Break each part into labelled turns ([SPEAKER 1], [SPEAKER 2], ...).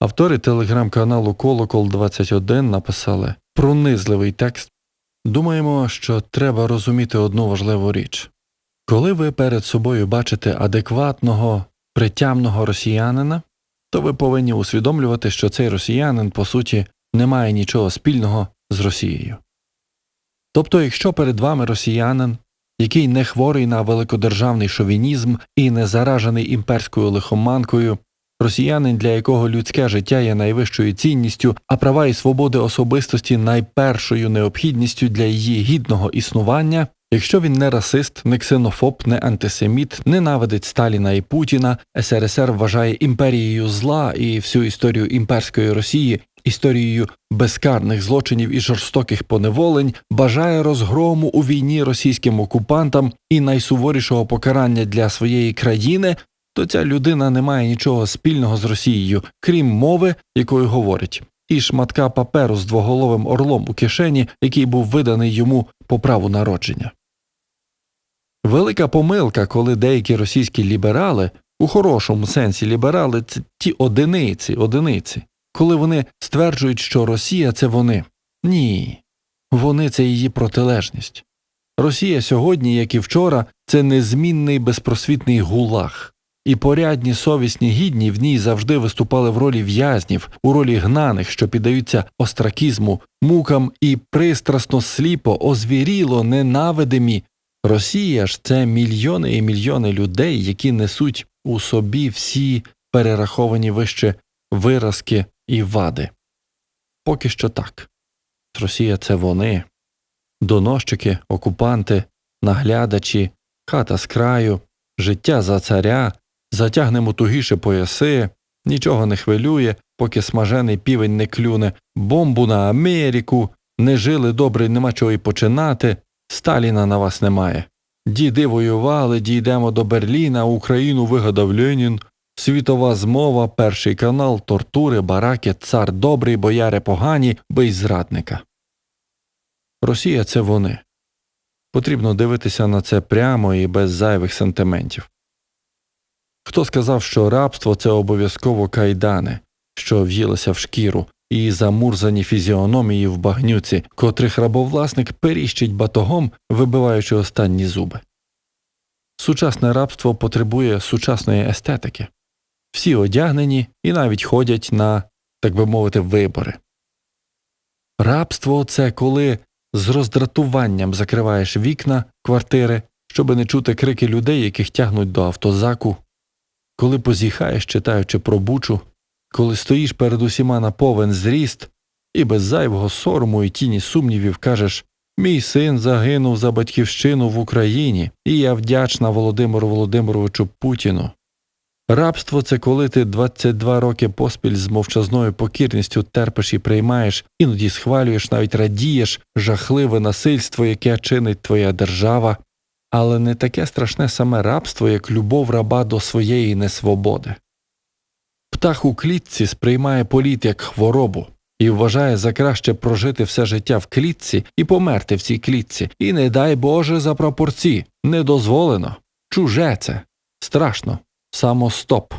[SPEAKER 1] Автори телеграм-каналу Колокол 21 написали пронизливий текст. Думаємо, що треба розуміти одну важливу річ. Коли ви перед собою бачите адекватного, притямного росіянина, то ви повинні усвідомлювати, що цей росіянин, по суті, не має нічого спільного з Росією. Тобто, якщо перед вами росіянин, який не хворий на великодержавний шовінізм і не заражений імперською лихоманкою, росіянин, для якого людське життя є найвищою цінністю, а права і свободи особистості найпершою необхідністю для її гідного існування, якщо він не расист, не ксенофоб, не антисеміт, ненавидить Сталіна і Путіна, СРСР вважає імперією зла і всю історію імперської Росії історією безкарних злочинів і жорстоких поневолень, бажає розгрому у війні російським окупантам і найсуворішого покарання для своєї країни, то ця людина не має нічого спільного з Росією, крім мови, якою говорить, і шматка паперу з двоголовим орлом у кишені, який був виданий йому по праву народження. Велика помилка, коли деякі російські ліберали, у хорошому сенсі ліберали це ті одиниці, одиниці, коли вони стверджують, що Росія це вони. Ні, вони це її протилежність. Росія сьогодні, як і вчора, це незмінний безпросвітний гулаг, і порядні совісні гідні в ній завжди виступали в ролі в'язнів, у ролі гнаних, що піддаються остракізму, мукам і пристрасно сліпо, озвіріло, ненавидимі. Росія ж це мільйони і мільйони людей, які несуть у собі всі перераховані вище виразки і вади. Поки що так. Росія це вони, доносчики, окупанти, наглядачі, хата з краю, життя за царя, затягнемо тугіше пояси, нічого не хвилює, поки смажений півень не клюне, бомбу на Америку, не жили добре, нема чого й починати, Сталіна на вас немає. Діди воювали, дійдемо до Берліна, Україну вигадав Ленін, світова змова, перший канал, тортури, бараки, цар добрий, бояри погані, бий зрадника. Росія це вони. Потрібно дивитися на це прямо і без зайвих сентиментів. Хто сказав, що рабство це обов'язково кайдани, що в'їлися в шкіру, і замурзані фізіономії в багнюці, котрих рабовласник періщить батогом, вибиваючи останні зуби. Сучасне рабство потребує сучасної естетики. Всі одягнені і навіть ходять на, так би мовити, вибори. Рабство це коли з роздратуванням закриваєш вікна квартири, щоби не чути крики людей, яких тягнуть до автозаку, коли позіхаєш, читаючи про бучу, коли стоїш перед усіма на повен зріст і без зайвого сорому і тіні сумнівів кажеш Мій син загинув за батьківщину в Україні, і я вдячна Володимиру Володимировичу Путіну. Рабство це коли ти 22 роки поспіль з мовчазною покірністю терпиш і приймаєш, іноді схвалюєш, навіть радієш жахливе насильство, яке чинить твоя держава, але не таке страшне саме рабство, як любов раба до своєї несвободи. Птах у клітці сприймає політ як хворобу і вважає за краще прожити все життя в клітці і померти в цій клітці, і не дай Боже за пропорції, не дозволено, чуже це, страшно, самостоп.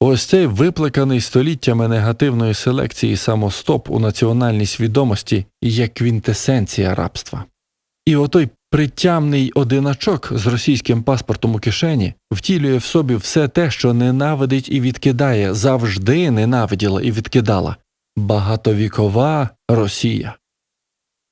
[SPEAKER 1] Ось цей виплеканий століттями негативної селекції самостоп у національній свідомості є квінтесенція рабства. І отой притямний одиначок з російським паспортом у кишені втілює в собі все те, що ненавидить і відкидає, завжди ненавиділа і відкидала багатовікова Росія.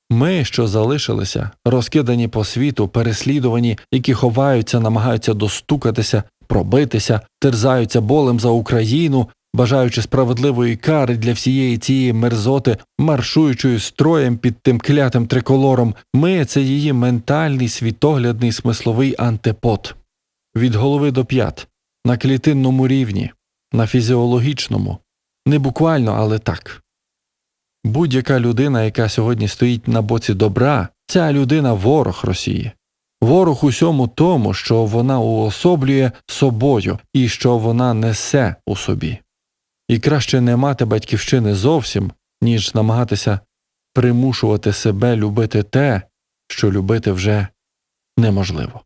[SPEAKER 1] Ми, що залишилися, розкидані по світу, переслідувані, які ховаються, намагаються достукатися, пробитися, терзаються болем за Україну, бажаючи справедливої кари для всієї цієї мерзоти, маршуючою строєм під тим клятим триколором, ми це її ментальний, світоглядний, смисловий антипод. Від голови до п'ят, на клітинному рівні, на фізіологічному, не буквально, але так. Будь-яка людина, яка сьогодні стоїть на боці добра, ця людина ворог Росії. Ворог усьому тому, що вона уособлює собою і що вона несе у собі. І краще не мати батьківщини зовсім, ніж намагатися примушувати себе любити те, що любити вже неможливо.